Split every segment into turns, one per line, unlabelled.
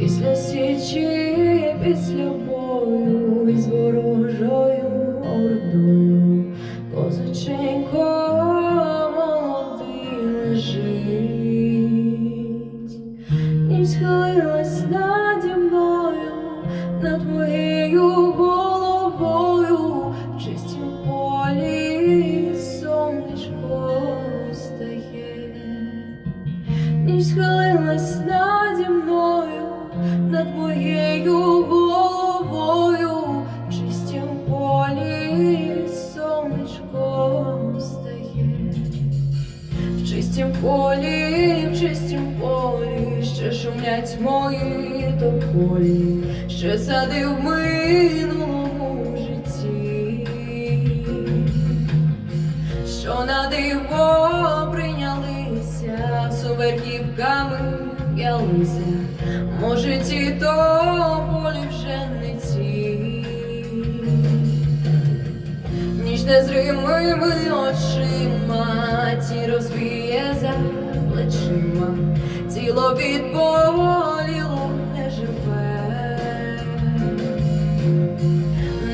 Після січі, після бою із ворожою ордою, козаченько молодий лежить, ніч схилилась наді мною, над моєю чистім полі, чистім полі, ще шумлять мої тополі, ще сади в минулому житті. Що на диво прийнялися суверхівками ялися, може ті то полі вже не ті, ніж незримими очима плечима, тіло від боліло не живе.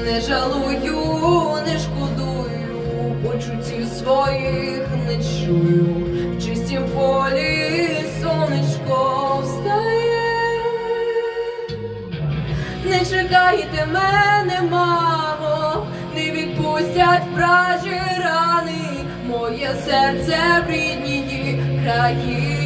Не жалую, не шкодую, почуттів своїх не чую. В чистім полі сонечко встає. Не чекайте мене, мамо, не відпустять вражі рани, моє серце в рідній краї.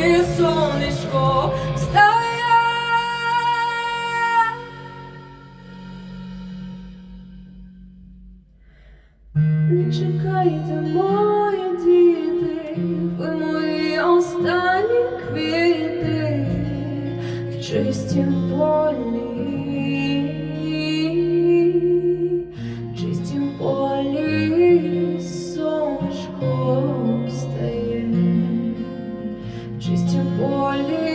Полі сонечко встає. Не чекайте, мої діти, ви мої останні квіти, в чистім полі Чисті полі.